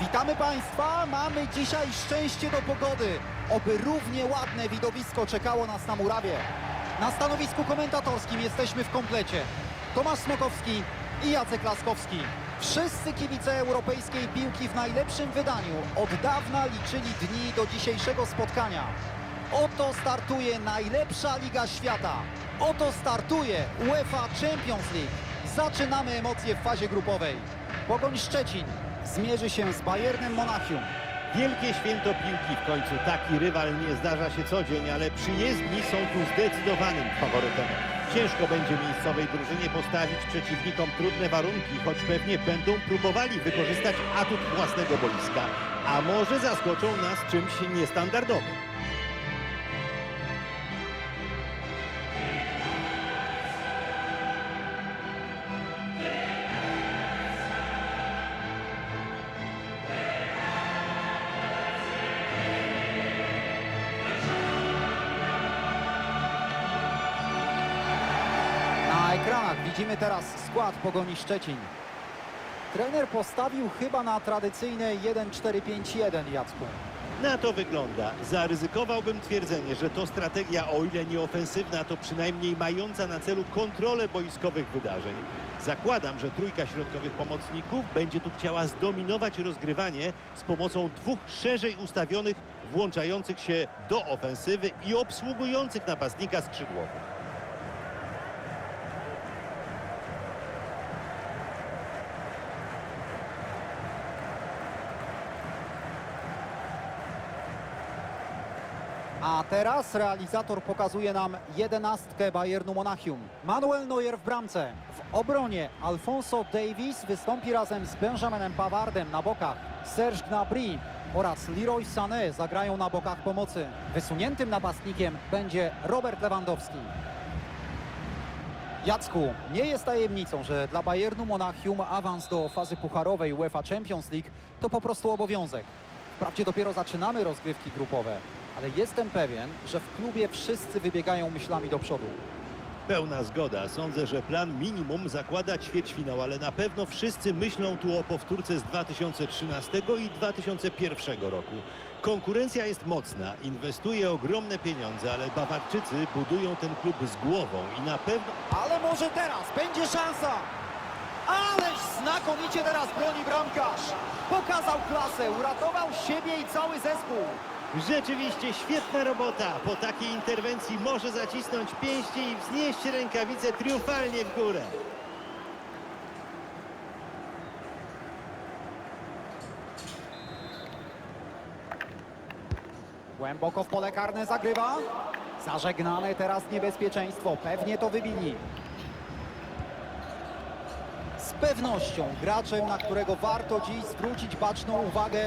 Witamy Państwa, mamy dzisiaj szczęście do pogody. Oby równie ładne widowisko czekało nas na murawie. Na stanowisku komentatorskim jesteśmy w komplecie. Tomasz Smokowski i Jacek Laskowski. Wszyscy kibice europejskiej piłki w najlepszym wydaniu od dawna liczyli dni do dzisiejszego spotkania. Oto startuje najlepsza liga świata. Oto startuje UEFA Champions League. Zaczynamy emocje w fazie grupowej. Pogoń Szczecin zmierzy się z Bayernem Monachium. Wielkie święto piłki w końcu. Taki rywal nie zdarza się co dzień, ale przyjezdni są tu zdecydowanym faworytem. Ciężko będzie miejscowej drużynie postawić przeciwnikom trudne warunki, choć pewnie będą próbowali wykorzystać atut własnego boiska. A może zaskoczą nas czymś niestandardowym. Teraz skład Pogoni Szczecin. Trener postawił chyba na tradycyjne 1-4-5-1 Jacku. Na to wygląda. Zaryzykowałbym twierdzenie, że to strategia, o ile nie ofensywna, to przynajmniej mająca na celu kontrolę boiskowych wydarzeń. Zakładam, że trójka środkowych pomocników będzie tu chciała zdominować rozgrywanie z pomocą dwóch szerzej ustawionych, włączających się do ofensywy i obsługujących napastnika skrzydłowych. Teraz realizator pokazuje nam jedenastkę Bayernu Monachium. Manuel Neuer w bramce. W obronie Alfonso Davis wystąpi razem z Benjaminem Pavardem na bokach. Serge Gnabry oraz Leroy Sané zagrają na bokach pomocy. Wysuniętym napastnikiem będzie Robert Lewandowski. Jacku, nie jest tajemnicą, że dla Bayernu Monachium awans do fazy pucharowej UEFA Champions League to po prostu obowiązek. Wprawdzie dopiero zaczynamy rozgrywki grupowe, ale jestem pewien, że w klubie wszyscy wybiegają myślami do przodu. Pełna zgoda. Sądzę, że plan minimum zakłada ćwierćfinał, ale na pewno wszyscy myślą tu o powtórce z 2013 i 2001 roku. Konkurencja jest mocna, inwestuje ogromne pieniądze, ale Bawarczycy budują ten klub z głową i na pewno Ale może teraz będzie szansa! Ależ znakomicie teraz broni bramkarz! Pokazał klasę, uratował siebie i cały zespół. Rzeczywiście świetna robota. Po takiej interwencji może zacisnąć pięści i wznieść rękawice triumfalnie w górę. Głęboko w pole karne zagrywa. Zażegnane teraz niebezpieczeństwo. Pewnie to wybili. Pewnością graczem, na którego warto dziś zwrócić baczną uwagę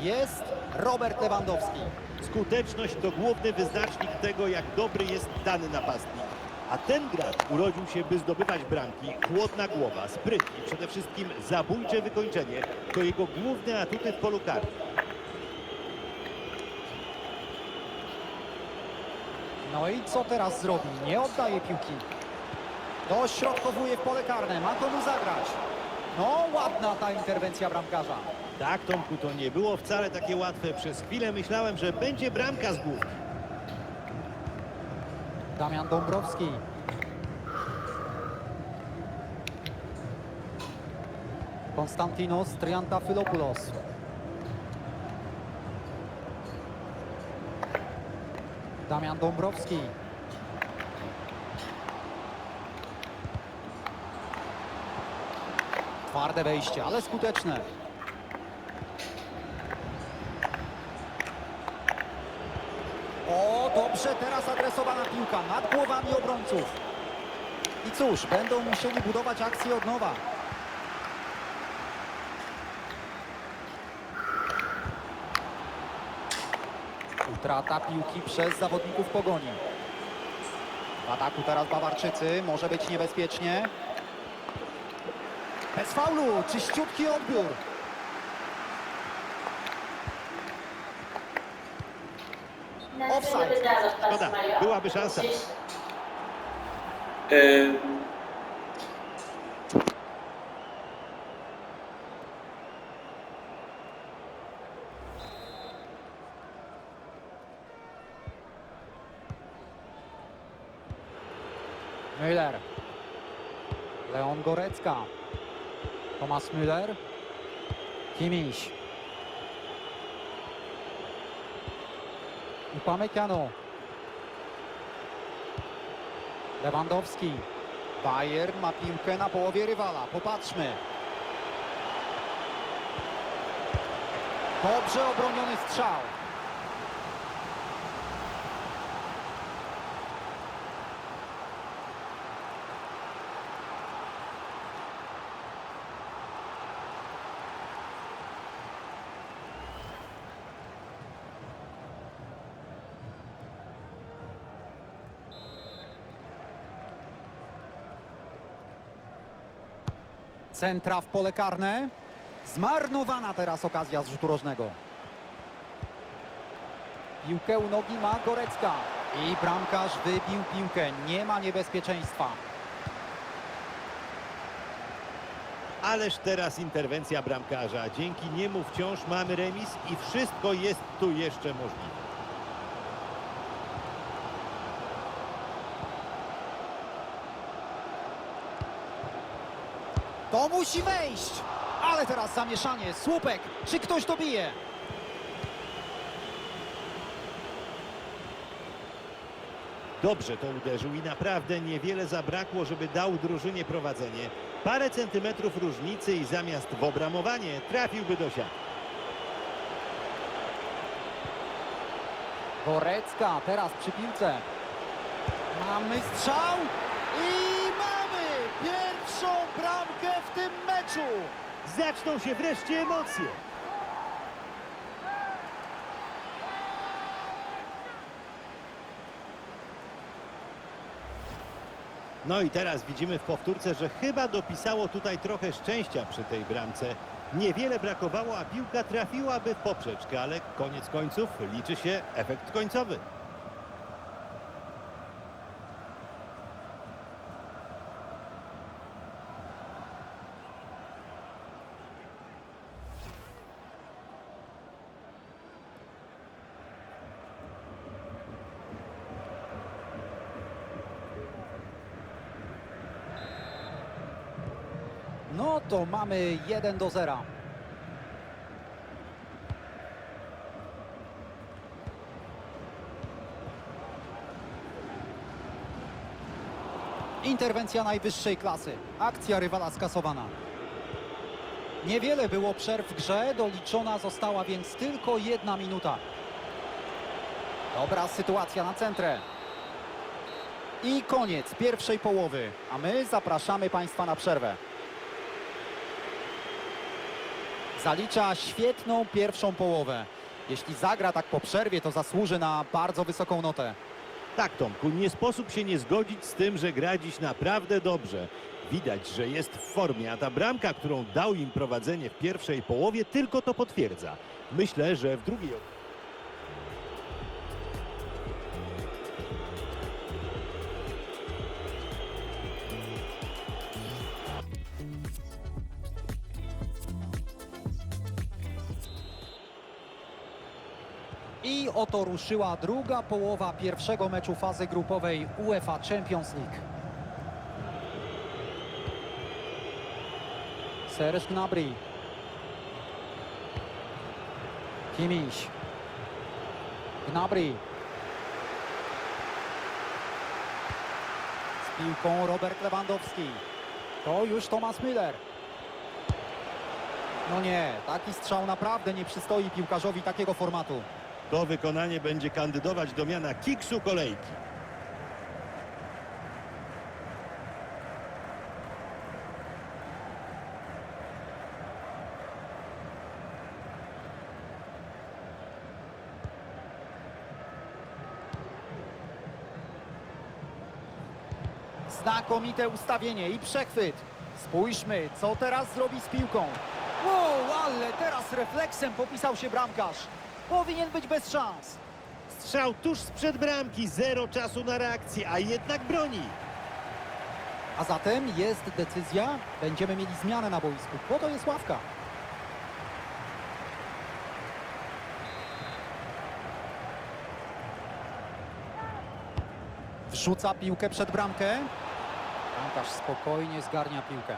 jest Robert Lewandowski. Skuteczność to główny wyznacznik tego, jak dobry jest dany napastnik. A ten gracz urodził się, by zdobywać bramki. Chłodna głowa, spryt i przede wszystkim zabójcze wykończenie to jego główne atuty w polu karnym. No i co teraz zrobi? Nie oddaje piłki. Dośrodkowuje w pole karne. Ma komu zagrać. No, ładna ta interwencja bramkarza. Tak, Tomku, to nie było wcale takie łatwe. Przez chwilę myślałem, że będzie bramka z główki. Damian Dąbrowski. Konstantinos Triantafylopoulos. Damian Dąbrowski. Twarde wejście, ale skuteczne. O, dobrze teraz adresowana piłka nad głowami obrońców. I cóż, będą musieli budować akcję od nowa. Utrata piłki przez zawodników Pogoni. W ataku teraz Bawarczycy, może być niebezpiecznie. Bez faulu, czyściutki odbiór. Offside. Szkoda, byłaby szansa. E, Müller. Leon Gorecka. Thomas Müller. Kimmich. Upamecano. Lewandowski. Bayern ma piłkę na połowie rywala. Popatrzmy. Dobrze obroniony strzał. Centra w pole karne. Zmarnowana teraz okazja z rzutu rożnego. Piłkę u nogi ma Gorecka. I bramkarz wybił piłkę. Nie ma niebezpieczeństwa. Ależ teraz interwencja bramkarza. Dzięki niemu wciąż mamy remis i wszystko jest tu jeszcze możliwe. Musi wejść. Ale teraz zamieszanie. Słupek. Czy ktoś to bije? Dobrze to uderzył i naprawdę niewiele zabrakło, żeby dał drużynie prowadzenie. Parę centymetrów różnicy i zamiast w obramowanie trafiłby do siatki. Gorecka teraz przy piłce. Mamy strzał i mamy pierwszą bramkę w tym meczu. Zaczną się wreszcie emocje. No i teraz widzimy w powtórce, że chyba dopisało tutaj trochę szczęścia przy tej bramce. Niewiele brakowało, a piłka trafiłaby w poprzeczkę, ale koniec końców liczy się efekt końcowy. No to mamy 1 do 0. Interwencja najwyższej klasy. Akcja rywala skasowana. Niewiele było przerw w grze, doliczona została więc tylko jedna minuta. Dobra sytuacja na centrę. I koniec pierwszej połowy, a my zapraszamy Państwa na przerwę. Zalicza świetną pierwszą połowę. Jeśli zagra tak po przerwie, to zasłuży na bardzo wysoką notę. Tak, Tomku, nie sposób się nie zgodzić z tym, że gra dziś naprawdę dobrze. Widać, że jest w formie, a ta bramka, którą dał im prowadzenie w pierwszej połowie, tylko to potwierdza. Myślę, że w drugiej... oto ruszyła druga połowa pierwszego meczu fazy grupowej UEFA Champions League. Serge Gnabry. Kimmich. Gnabry. Z piłką Robert Lewandowski. To już Thomas Müller. No nie, taki strzał naprawdę nie przystoi piłkarzowi takiego formatu. To wykonanie będzie kandydować do miana kiksu kolejki. Znakomite ustawienie i przechwyt. Spójrzmy, co teraz zrobi z piłką. Wow, ale teraz refleksem popisał się bramkarz. Powinien być bez szans. Strzał tuż sprzed bramki, zero czasu na reakcję, a jednak broni. A zatem jest decyzja, będziemy mieli zmianę na boisku, bo to jest ławka. Wrzuca piłkę przed bramkę. Bramkarz spokojnie zgarnia piłkę.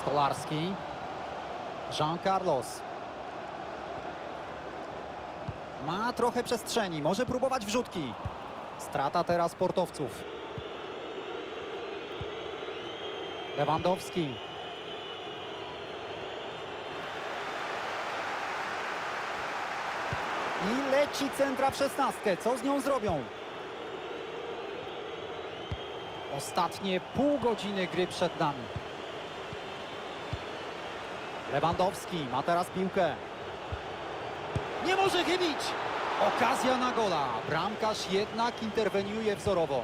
Stolarski. Jean Carlos. Ma trochę przestrzeni, może próbować wrzutki. Strata teraz sportowców. Lewandowski. I leci centra w szesnastkę. Co z nią zrobią? Ostatnie pół godziny gry przed nami. Lewandowski ma teraz piłkę. Nie może chybić! Okazja na gola. Bramkarz jednak interweniuje wzorowo.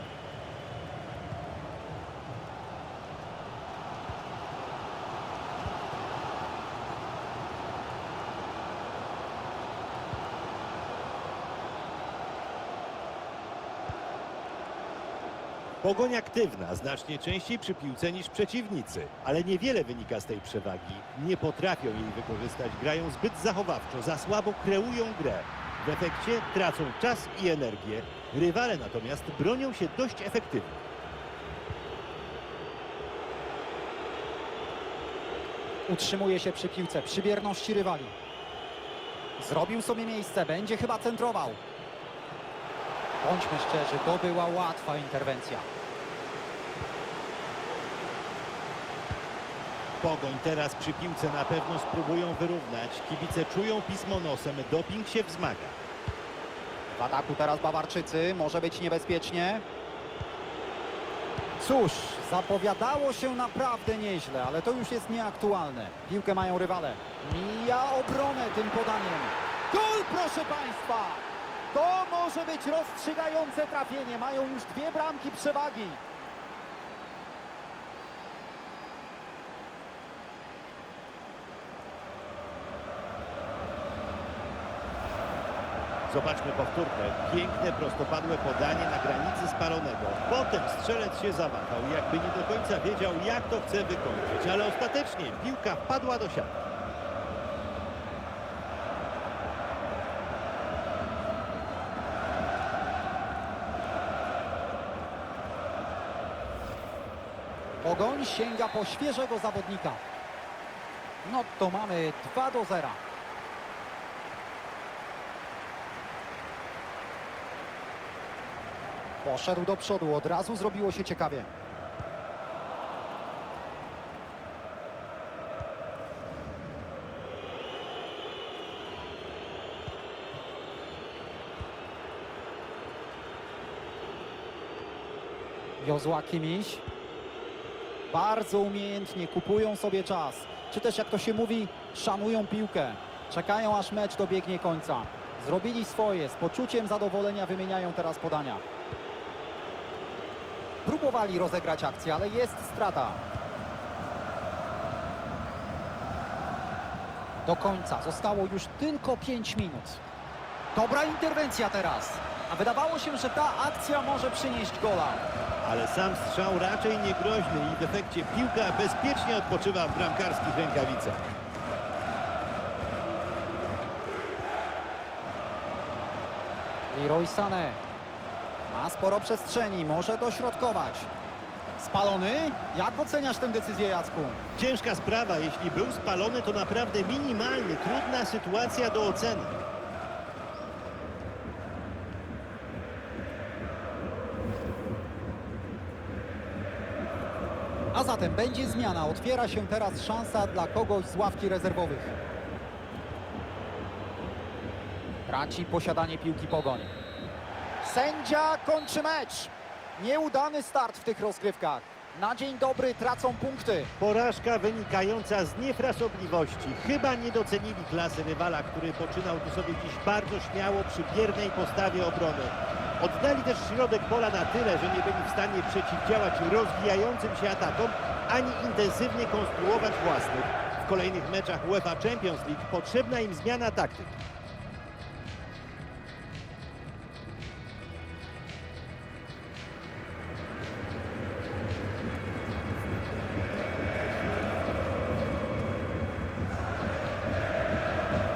Pogoń aktywna, znacznie częściej przy piłce niż przeciwnicy, ale niewiele wynika z tej przewagi. Nie potrafią jej wykorzystać, grają zbyt zachowawczo, za słabo kreują grę. W efekcie tracą czas i energię. Rywale natomiast bronią się dość efektywnie. Utrzymuje się przy piłce, przy bierności rywali. Zrobił sobie miejsce, będzie chyba centrował. Bądźmy szczerzy, to była łatwa interwencja. Pogoń teraz przy piłce na pewno spróbują wyrównać. Kibice czują pismo nosem, doping się wzmaga. W ataku teraz Bawarczycy, może być niebezpiecznie. Cóż, zapowiadało się naprawdę nieźle, ale to już jest nieaktualne. Piłkę mają rywale. Mija obronę tym podaniem. Gol, proszę Państwa! To może być rozstrzygające trafienie. Mają już dwie bramki przewagi. Zobaczmy powtórkę. Piękne, prostopadłe podanie na granicy spalonego. Potem strzelec się zawahał, jakby nie do końca wiedział, jak to chce wykończyć. Ale ostatecznie piłka wpadła do siatki. Pogoń sięga po świeżego zawodnika. No to mamy 2 do 0. Poszedł do przodu, od razu zrobiło się ciekawie. Jozła Kimiś. Bardzo umiejętnie kupują sobie czas. Czy też jak to się mówi, szanują piłkę. Czekają aż mecz dobiegnie końca. Zrobili swoje, z poczuciem zadowolenia wymieniają teraz podania. Próbowali rozegrać akcję, ale jest strata. Do końca zostało już tylko 5 minut. Dobra interwencja teraz. A wydawało się, że ta akcja może przynieść gola. Ale sam strzał raczej niegroźny i w efekcie piłka bezpiecznie odpoczywa w bramkarskich rękawicach. Leroy Sané. Ma sporo przestrzeni, może dośrodkować. Spalony? Jak oceniasz tę decyzję, Jacku? Ciężka sprawa, jeśli był spalony, to naprawdę minimalny, trudna sytuacja do oceny. A zatem będzie zmiana. Otwiera się teraz szansa dla kogoś z ławki rezerwowych. Traci posiadanie piłki Pogoń. Sędzia kończy mecz. Nieudany start w tych rozgrywkach. Na dzień dobry tracą punkty. Porażka wynikająca z niefrasobliwości. Chyba nie docenili klasy rywala, który poczynał tu sobie dziś bardzo śmiało przy biernej postawie obrony. Oddali też środek pola na tyle, że nie byli w stanie przeciwdziałać rozwijającym się atakom, ani intensywnie konstruować własnych. W kolejnych meczach UEFA Champions League potrzebna im zmiana taktyki.